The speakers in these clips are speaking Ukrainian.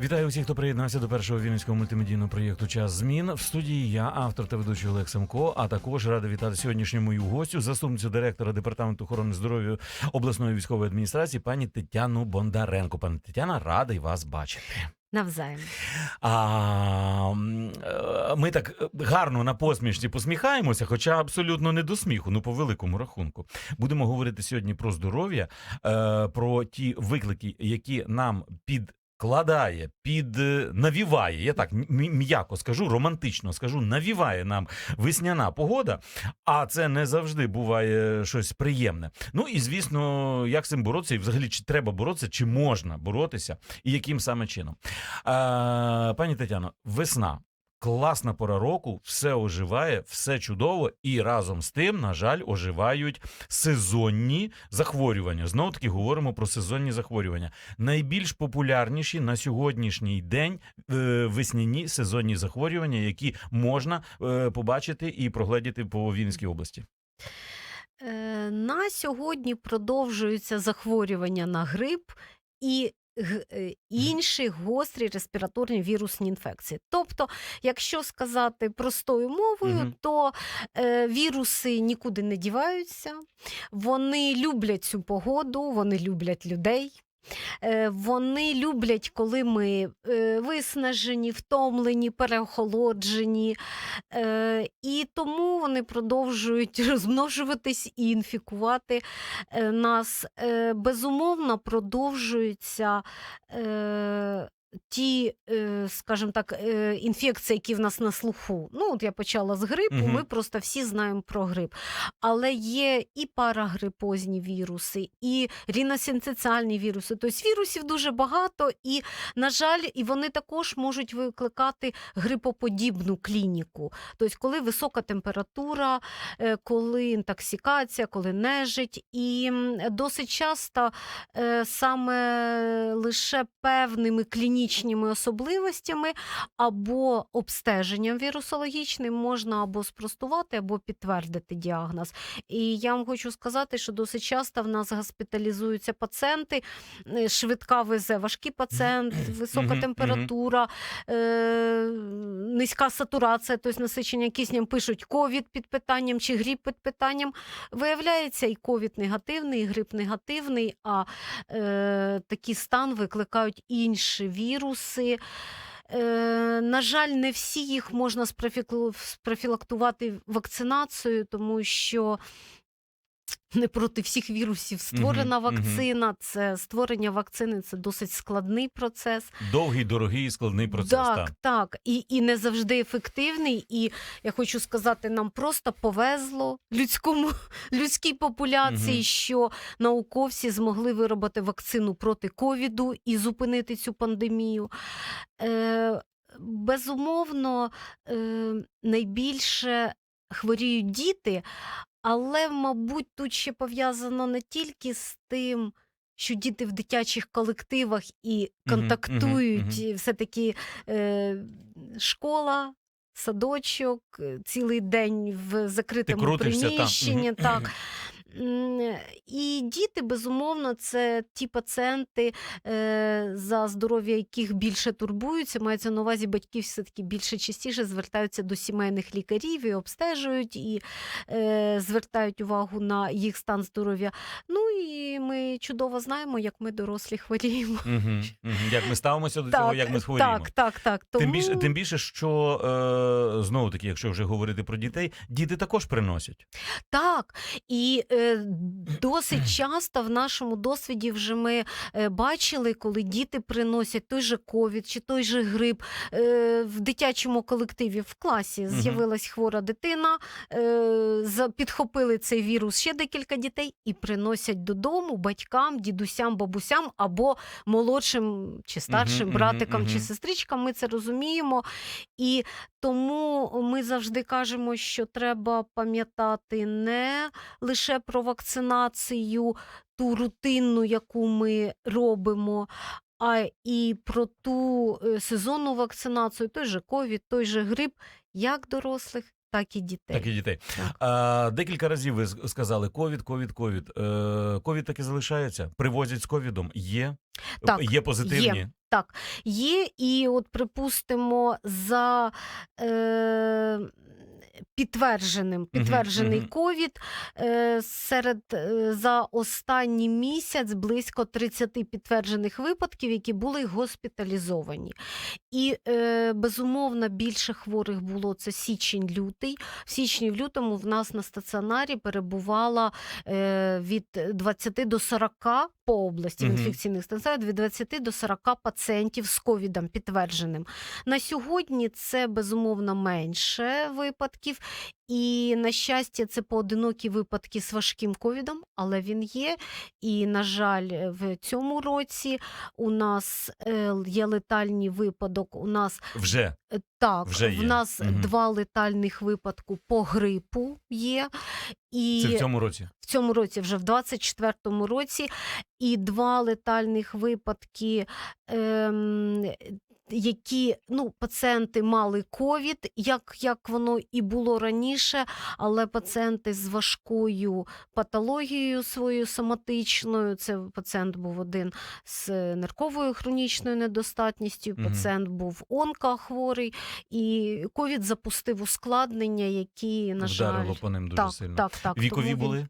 Вітаю усіх, хто приєднався до першого вінницького мультимедійного проєкту Час змін. В студії я, автор та ведучий Олег Семко. А також радий вітати сьогоднішню мою гостю, заступницю директора департаменту охорони здоров'я обласної військової адміністрації, пані Тетяну Бондаренко. Пані Тетяна, радий вас бачити. Навзаєм. А е, ми так гарно на посмішці посміхаємося, хоча абсолютно не до сміху, ну по великому рахунку. Будемо говорити сьогодні про здоров'я, е, про ті виклики, які нам підкладає, під е, навіває. Я так м'яко скажу, романтично скажу, навіває нам весняна погода, а це не завжди буває щось приємне. Ну і звісно, як з цим боротися, і взагалі чи треба боротися, чи можна боротися, і яким саме чином. Е, пані Тетяно, весна. Класна пора року, все оживає, все чудово, і разом з тим, на жаль, оживають сезонні захворювання. Знову таки говоримо про сезонні захворювання. Найбільш популярніші на сьогоднішній день е, весняні сезонні захворювання, які можна е, побачити і прогледіти по Вінницькій області. Е, На сьогодні продовжуються захворювання на грип і інші гострі респіраторні вірусні інфекції. Тобто, якщо сказати простою мовою, угу. то е, віруси нікуди не діваються, вони люблять цю погоду, вони люблять людей. Е, Вони люблять, коли ми е, виснажені, втомлені, переохолоджені, Е, і тому вони продовжують розмножуватись і інфікувати нас. Безумовно, продовжуються. Ті, е, скажімо так, е, інфекції, які в нас на слуху. Ну, от я почала з грипу, Мгм. ми просто всі знаємо про грип. Але є і парагрипозні віруси, і ріносинцеціальні віруси. Тобто вірусів дуже багато, і, на жаль, і вони також можуть викликати грипоподібну клініку. Тобто, коли висока температура, е, коли інтоксикація, коли нежить. І досить часто саме лише певними клінічними особливостями або обстеженням вірусологічним можна або спростувати, або підтвердити діагноз. І я вам хочу сказати, що досить часто в нас госпіталізуються пацієнти, е, швидка везе важкий пацієнт, висока температура, е, низька сатурація, тобто насичення киснем пишуть ковід під питанням чи грип під питанням. Виявляється, і ковід негативний, і грип негативний, а е, такий стан викликають інші віруси. Е, на жаль, не всі їх можна спрофілактувати вакцинацією, тому що не проти всіх вірусів створена мгм. вакцина. Це створення вакцини це досить складний процес. Довгий, дорогий і складний процес. Так, так. так. І, і не завжди ефективний. І я хочу сказати, нам просто повезло людському людській популяції, Мгм. що науковці змогли виробити вакцину проти ковіду і зупинити цю пандемію. Е, безумовно, е, найбільше хворіють діти, але, мабуть, тут ще пов'язано не тільки з тим. Що діти в дитячих колективах і контактують, мгм, і все-таки е, школа, садочок, е, цілий день в закритому приміщенні. Так. М, І діти, безумовно, це ті пацієнти, е, за здоров'я яких більше турбуються. Мається на увазі, батьки все-таки більше частіше звертаються до сімейних лікарів і обстежують, і е, звертають увагу на їх стан здоров'я. Ну і ми чудово знаємо, як ми дорослі хворіємо. Мгм, мгм. Як ми ставимося до цього, як ми хворіємо. так, так, так. Тому... Тим більше, тим більше, що е, знову таки, якщо вже говорити про дітей, діти також приносять. Так, і е, досить часто в нашому досвіді вже ми е, бачили, коли діти приносять той же ковід чи той же грип е, в дитячому колективі в класі з'явилась хвора дитина, е, підхопили цей вірус ще декілька дітей і приносять додому батькам, дідусям, бабусям або молодшим чи старшим братикам чи сестричкам. Ми це розуміємо. І тому ми завжди кажемо, що треба пам'ятати не лише про вакцинацію, ту рутинну, яку ми робимо, а і про ту е, сезонну вакцинацію, той же ковід, той же грип, як дорослих, так і дітей. Так і дітей. Так. А, декілька разів ви сказали ковід, ковід, ковід. Ковід Ковід таки залишається. Привозять з ковідом. Є, Так, є позитивні. Так, є, і от припустимо, за е, підтвердженим, підтверджений ковід е, серед е, за останній місяць близько 30 підтверджених випадків, які були госпіталізовані. І е, безумовно більше хворих було це січень-лютий. В січні в лютому в нас на стаціонарі перебувало від 20 до 40 по області в інфекційних стаціонарах від 20 до 40 пацієнтів з ковідом підтвердженим. На сьогодні це безумовно менше випадків. І на щастя, це поодинокі випадки з важким ковідом, але він є. І, на жаль, в цьому році у нас е, є летальний випадок. У нас Вже Так, Вже в нас угу. два летальних випадку по грипу є. І це в цьому році. в цьому році, вже в 24-му році, і два летальних випадки, ем, які ну, пацієнти мали ковід, як, як воно і було раніше, але пацієнти з важкою патологією своєю соматичною. Це пацієнт був один з нирковою хронічною недостатністю, Мгм. пацієнт був онкохворий, і ковід запустив ускладнення, які, на Вдарило жаль, по ним дуже так, сильно. так, так. Вікові тому були?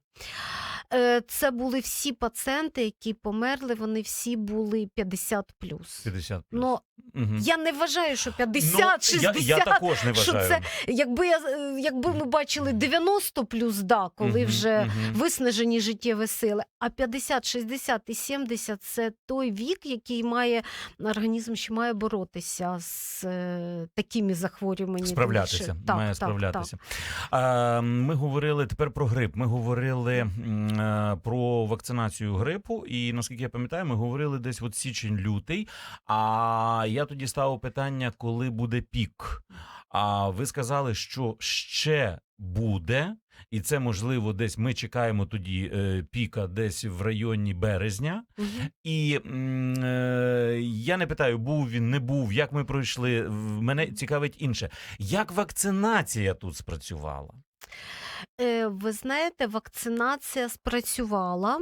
Е, Це були всі пацієнти, які померли, вони всі були 50 плюс. 50 плюс. Ну, Мгм. я не вважаю, що 50, ну, 60, я також не що це, якби, я, е, якби ми бачили 90 плюс, да, коли Мгм, вже мгм. виснажені життєві сили, а 50, 60 і 70 – це той вік, який має організм, що має боротися з е, такими захворюваннями. Справлятися, Так, має так, справлятися. А, ми говорили тепер про грип. Ми говорили м, е, про вакцинацію грипу, і наскільки я пам'ятаю, ми говорили десь от січень-лютий. А я тоді ставив питання, коли буде пік. А ви сказали, що ще буде, і це можливо десь ми чекаємо тоді е, піка десь в районі березня. Мгм. І е, я не питаю, був він, не був, як ми пройшли. Мене цікавить інше. Як вакцинація тут спрацювала? Е, Ви знаєте, вакцинація спрацювала.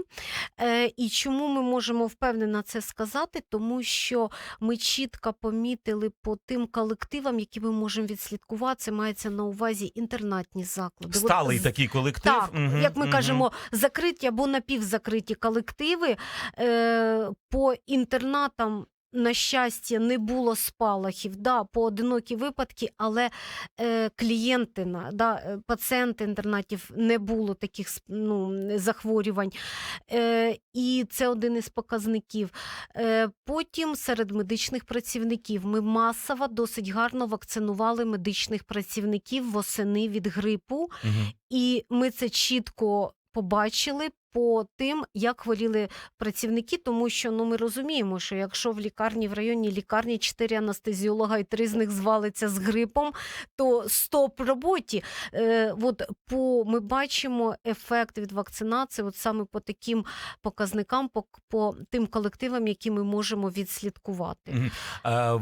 І чому ми можемо впевнено це сказати? Тому що ми чітко помітили по тим колективам, які ми можемо відслідкувати. Це мається на увазі інтернатні заклади. Сталий такий колектив. Так, Мгм, як ми мгм. кажемо, закриті або напівзакриті колективи е, по інтернатам. На щастя, не було спалахів, да, поодинокі випадки, але е, клієнти, да, е, пацієнти інтернатів не було таких ну, захворювань. Е, і це один із показників. Е, потім серед медичних працівників ми масово досить гарно вакцинували медичних працівників восени від грипу. Мгм. І ми це чітко побачили по тим, як хворіли працівники, тому що ну ми розуміємо, що якщо в лікарні в районі лікарні чотири анестезіолога і три з них звалиться з грипом, то стоп роботі. Е, от по ми бачимо ефект від вакцинації, от саме по таким показникам, по, по тим колективам, які ми можемо відслідкувати. А,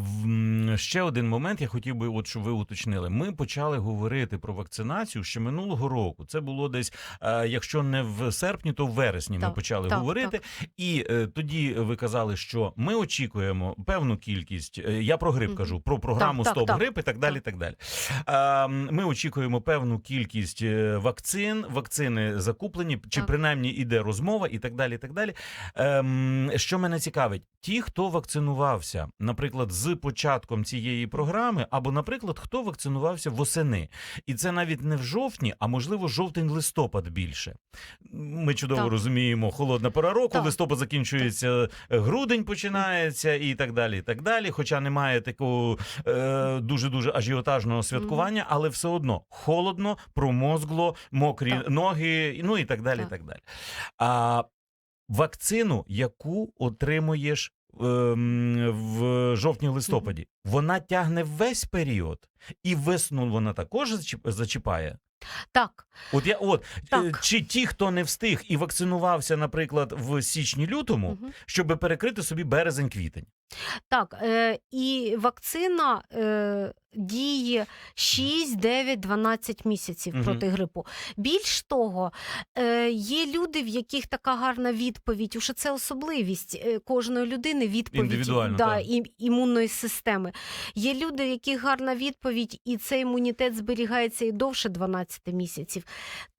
ще один момент я хотів би, от щоб ви уточнили. Ми почали говорити про вакцинацію ще минулого року. Це було десь, е, якщо не в серпні, то в вересні ми почали так, говорити. І е, тоді ви казали, що ми очікуємо певну кількість. е, Я про грип Мгм. кажу, про програму Так, так, Стоп так. грип і так далі. Так. Так далі. М, ми очікуємо певну кількість е, вакцин. Вакцини закуплені, чи Так. принаймні іде розмова, і так далі. І так далі. Ем, що мене цікавить, ті, хто вакцинувався, наприклад, з початком цієї програми, або, наприклад, хто вакцинувався восени, і це навіть не в жовтні, а можливо жовтень-листопад більше. Ми чудово Так. розуміємо, холодна пора року, Так. листопад закінчується, е, грудень починається, і так далі. І так далі. Хоча немає такого е, дуже дуже ажіотажного святкування, але все одно холодно, промозгло, мокрі Так. ноги, ну і так далі. Так. І так далі. А вакцину, яку отримуєш ем, в жовтні-листопаді, вона тягне весь період, і весну вона також зачіпає. Так, От я от Так. е, чи ті, хто не встиг і вакцинувався, наприклад, в січні-лютому, угу. щоб перекрити собі березень-квітень. Так, е, і вакцина е, діє 6, 9, 12 місяців Мгм. проти грипу. Більш того, е, є люди, в яких така гарна відповідь, уже це особливість е, кожної людини, відповідь Індивідуально, да, так. і, імунної системи. Є люди, в яких гарна відповідь, і цей імунітет зберігається і довше 12 місяців.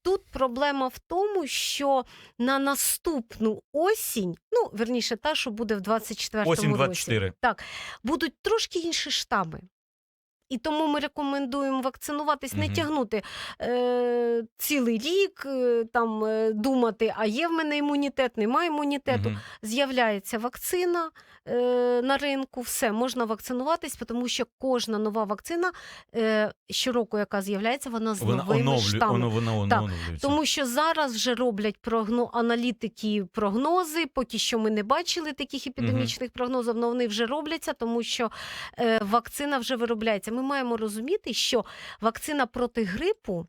Тут проблема в тому, що на наступну осінь, ну верніше, та, що буде в 24-му Осінь році, 24. так, будуть трошки інші штами. І тому ми рекомендуємо вакцинуватись, не тягнути е, цілий рік, е, там е, думати, а є в мене імунітет, немає імунітету. Мгм. З'являється вакцина е, на ринку, все можна вакцинуватись, тому що кожна нова вакцина е, щороку, яка з'являється, вона з Вона новими оновлює, штамами. оно, вона Так, оновлюється. Тому що зараз вже роблять прогно... аналітики прогнози. Поки що ми не бачили таких епідемічних прогнозів, але вони вже робляться, тому що е, вакцина вже виробляється. Ми маємо розуміти, що вакцина проти грипу.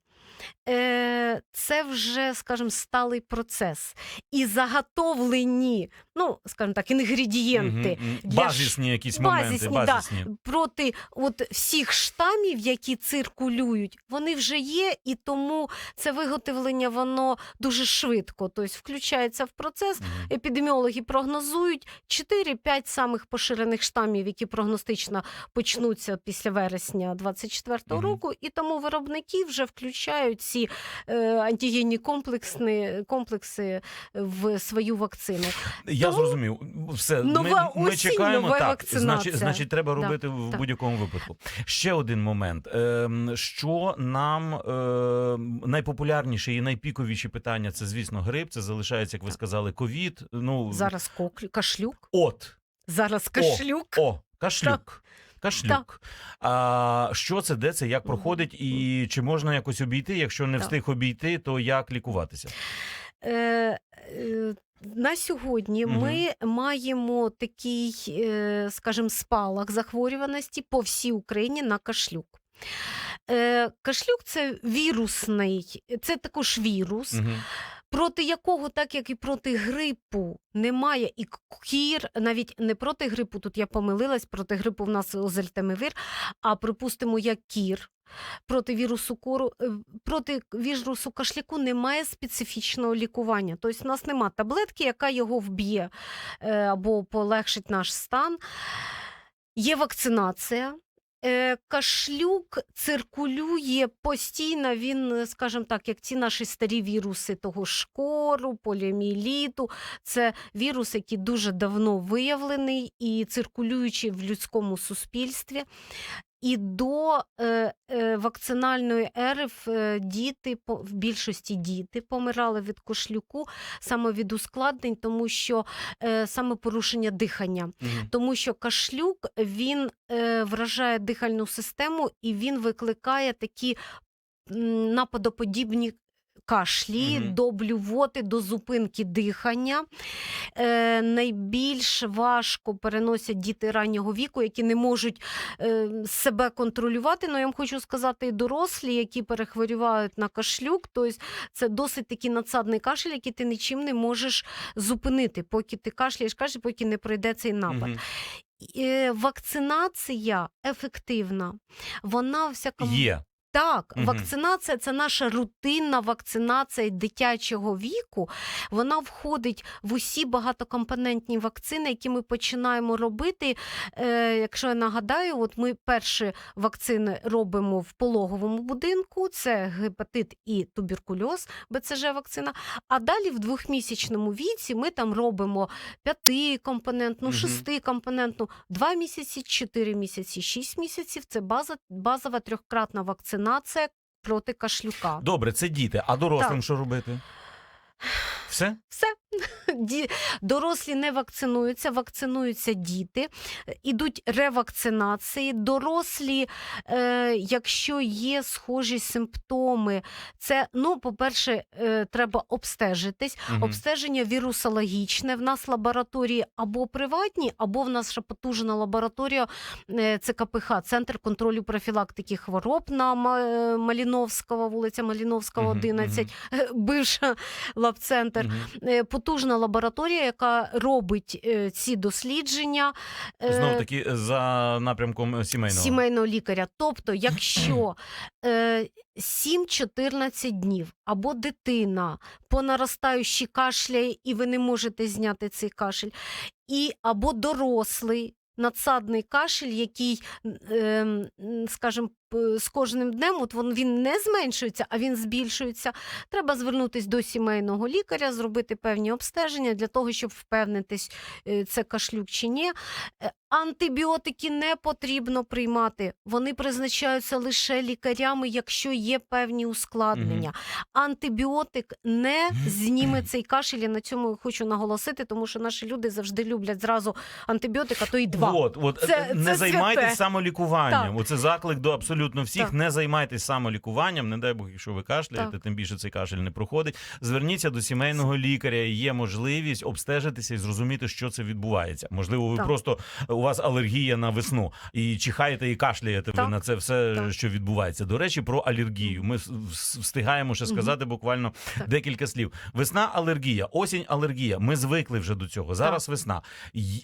Е, це вже, скажімо, сталий процес. І заготовлені, ну, скажімо так, інгредієнти для Базисні якісь базисні, моменти. да. Проти от всіх штамів, які циркулюють, вони вже є, і тому це виготовлення воно дуже швидко. Тобто включається в процес. Мгм. Епідеміологи прогнозують 4-5 самих поширених штамів, які прогностично почнуться після вересня 24-го Мгм. року, і тому виробники вже включають ці е, антигенні комплексні, комплекси в свою вакцину. Я Тому зрозумів. Все, нова ми, ми осінь, чекаємо. нова так, вакцинація. значить, значить, треба Да, робити в так. будь-якому випадку. Ще один момент. Ем, що нам ем, найпопулярніші і найпіковіші питання це, звісно, грип. Це залишається, як ви сказали, ковід. Ну Зараз коклю, кашлюк, от зараз кашлюк. О, кашлюк. Кашлюк. А, що це, де це, як проходить, і чи можна якось обійти? Якщо не Так. встиг обійти, то як лікуватися? Е, е, на сьогодні Мгм. ми маємо такий, е, скажімо, спалах захворюваності по всій Україні на кашлюк. Е, Кашлюк це вірусний, це також вірус, Угу. Проти якого, так як і проти грипу, немає і кір, навіть не проти грипу, тут я помилилась, проти грипу в нас озельтемивир, а припустимо, як кір. Проти вірусу кору, е, проти вірусу кашляку немає специфічного лікування. Тобто, у нас немає таблетки, яка його вб'є е, або полегшить наш стан. Є вакцинація. Е, Кашлюк циркулює постійно. Він, е, скажімо так, як ці наші старі віруси того шкору, кору, поліоміеліту. Це вірус, який дуже давно виявлений і циркулюючий в людському суспільстві. І до е, е, вакцинальної ери в, е, діти, по- в більшості діти помирали від кошлюку саме від ускладнень, тому що е, саме порушення дихання. Тому що кашлюк він е, вражає дихальну систему і він викликає такі нападоподібні кашлі, Мгм. до блювоти, до зупинки дихання. Е, найбільш важко переносять діти раннього віку, які не можуть е, себе контролювати. Ну, я вам хочу сказати, і дорослі, які перехворювають на кашлюк, тобто це досить такий надсадний кашель, який ти нічим не можеш зупинити, поки ти кашляєш, кашель, поки не пройде цей напад. Е, Вакцинація ефективна. Вона в всякому Є. так, Мгм. вакцинація це наша рутинна вакцинація дитячого віку. Вона входить в усі багатокомпонентні вакцини, які ми починаємо робити. Е, якщо я нагадаю, от ми перші вакцини робимо в пологовому будинку: це гепатит і туберкульоз, БЦЖ-вакцина. А далі в двохмісячному віці ми там робимо п'ятикомпонентну, Мгм. шестикомпонентну, два місяці, чотири місяці, шість місяців. Це база, базова трьохкратна вакцинація проти кашлюка. Добре, це діти. А дорослим Так. що робити? Все? Все. Дорослі не вакцинуються, вакцинуються діти, е, ідуть ревакцинації. Дорослі, е, якщо є схожі симптоми, це, ну, по-перше, е, треба обстежитись. Мгм. Обстеження вірусологічне. В нас лабораторії або приватні, або в нас ще потужна лабораторія е, ЦКПХ, Центр контролю профілактики хвороб на е, Маліновського, вулиця Маліновського, Мгм, 11, бивша лабцентр. е, потужна лабораторія, яка робить е, ці дослідження. е, Знов таки за напрямком сімейного. сімейного лікаря. Тобто, якщо е, 7-14 днів або дитина по наростаючій кашляє, і ви не можете зняти цей кашель, і або дорослий. Надсадний кашель, який, ем, скажімо, з кожним днем от він, не зменшується, а він збільшується. Треба звернутися до сімейного лікаря, зробити певні обстеження для того, щоб впевнитись, е, це кашлюк чи ні. Е, Антибіотики не потрібно приймати. Вони призначаються лише лікарями, якщо є певні ускладнення. Антибіотик не зніме цей кашель. Я на цьому хочу наголосити, тому що наші люди завжди люблять зразу антибіотика, то і два. От, от, Це- е, не це займайтесь святе. самолікуванням. Оце заклик до абсолютно всіх. Так. Не займайтесь самолікуванням. Не дай Бог, якщо ви кашляєте, Так. тим більше цей кашель не проходить. Зверніться до сімейного лікаря. Є можливість обстежитися і зрозуміти, що це відбувається. Можливо, ви Так. просто у вас алергія на весну і чихаєте і кашляєте ви на це все, Так. що відбувається. До речі, про алергію. Ми вс- вс- встигаємо ще сказати буквально Так. декілька слів. Весна алергія, осінь алергія. Ми звикли вже до цього. Зараз весна.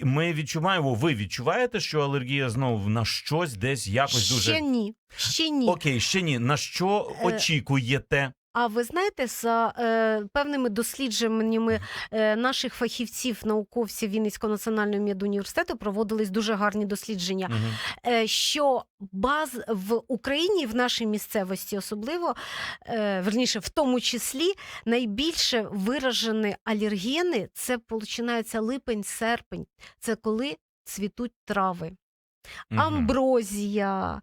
Ми відчуваємо. Ви відчуваєте, що алергія знову на щось десь якось Ще дуже ні. Ще ні. окей. Ще ні. На що Е, очікуєте? А ви знаєте, за е, певними дослідженнями е, наших фахівців, науковців Вінницького національного медуніверситету проводились дуже гарні дослідження. Мгм. е, що баз в Україні, в нашій місцевості особливо, е, верніше, в тому числі, найбільше виражені алергени це починається липень-серпень. Це коли цвітуть трави. Амброзія.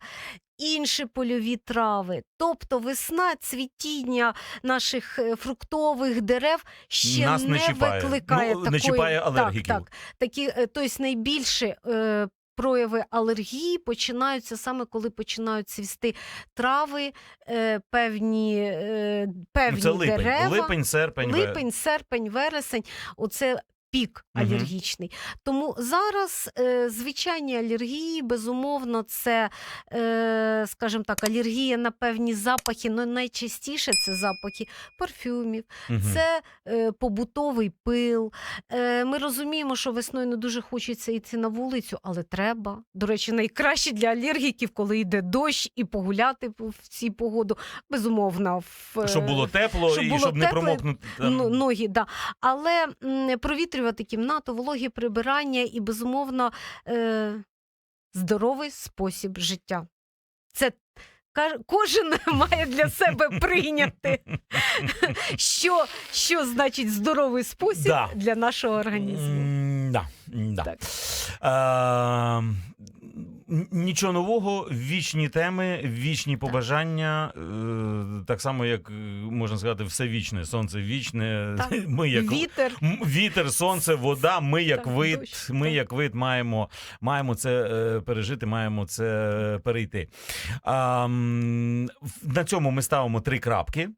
Інші польові трави, тобто весна, цвітіння наших е, фруктових дерев ще Нас не не, чіпає. викликає Ну, не чіпає алергіків. Так, так. Такі, тобто найбільше е, прояви алергії починаються саме коли починають цвісти трави, е, певні, е, певні Ну, це липень, дерева. липень, серпень. Липень, серпень, вересень оце пік алергічний. Тому зараз е, звичайні алергії, безумовно, це, е, скажімо так, алергія на певні запахи. Ну, найчастіше це запахи парфюмів, це е, побутовий пил. Е, ми розуміємо, що весною не дуже хочеться йти на вулицю, але треба. До речі, найкраще для алергіків, коли йде дощ і погуляти в цій погоду. Безумовно, в, Щоб було тепло щоб і було щоб не промокнути. там. Ну, ноги, да. Але м, провітрювати кімнату, вологі прибирання і, безумовно, е, здоровий спосіб життя. Це кожен має для себе прийняти, що, що значить здоровий спосіб Да. для нашого організму. Да, да. Так. Е, Нічого нового, вічні теми, вічні побажання. е, Так само, як е, можна сказати, все вічне. Сонце вічне. Так. Ми як Вітер. Вітер, сонце, вода. Ми як Так, вид, дощ, ми так. як вид маємо, маємо це е, пережити, маємо це перейти. А, на цьому ми ставимо три крапки.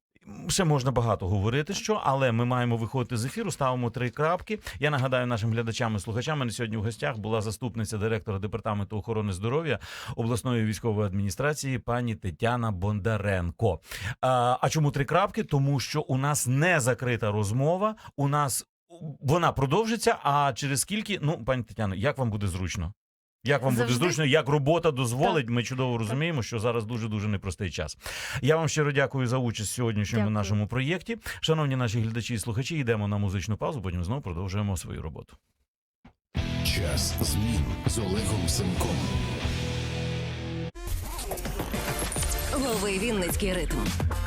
Ще можна багато говорити, що, але ми маємо виходити з ефіру, ставимо три крапки. Я нагадаю нашим глядачам і слухачам. мене сьогодні в гостях була заступниця директора департаменту охорони здоров'я обласної військової адміністрації пані Тетяна Бондаренко. А, а чому три крапки? Тому що у нас не закрита розмова. У нас вона продовжиться. А через скільки, ну, пані Тетяно, як вам буде зручно? Як вам буде зручно, як робота дозволить, ми чудово розуміємо, що зараз дуже дуже непростий час. Я вам щиро дякую за участь в сьогоднішньому Дякую. нашому проєкті. Шановні наші глядачі і слухачі, йдемо на музичну паузу, потім знову продовжуємо свою роботу. Час змін з Олегом Семком. Лови Вінницький ритм.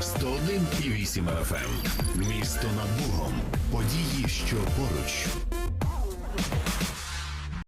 101,8 FM. Місто над Богом. Події, що поруч.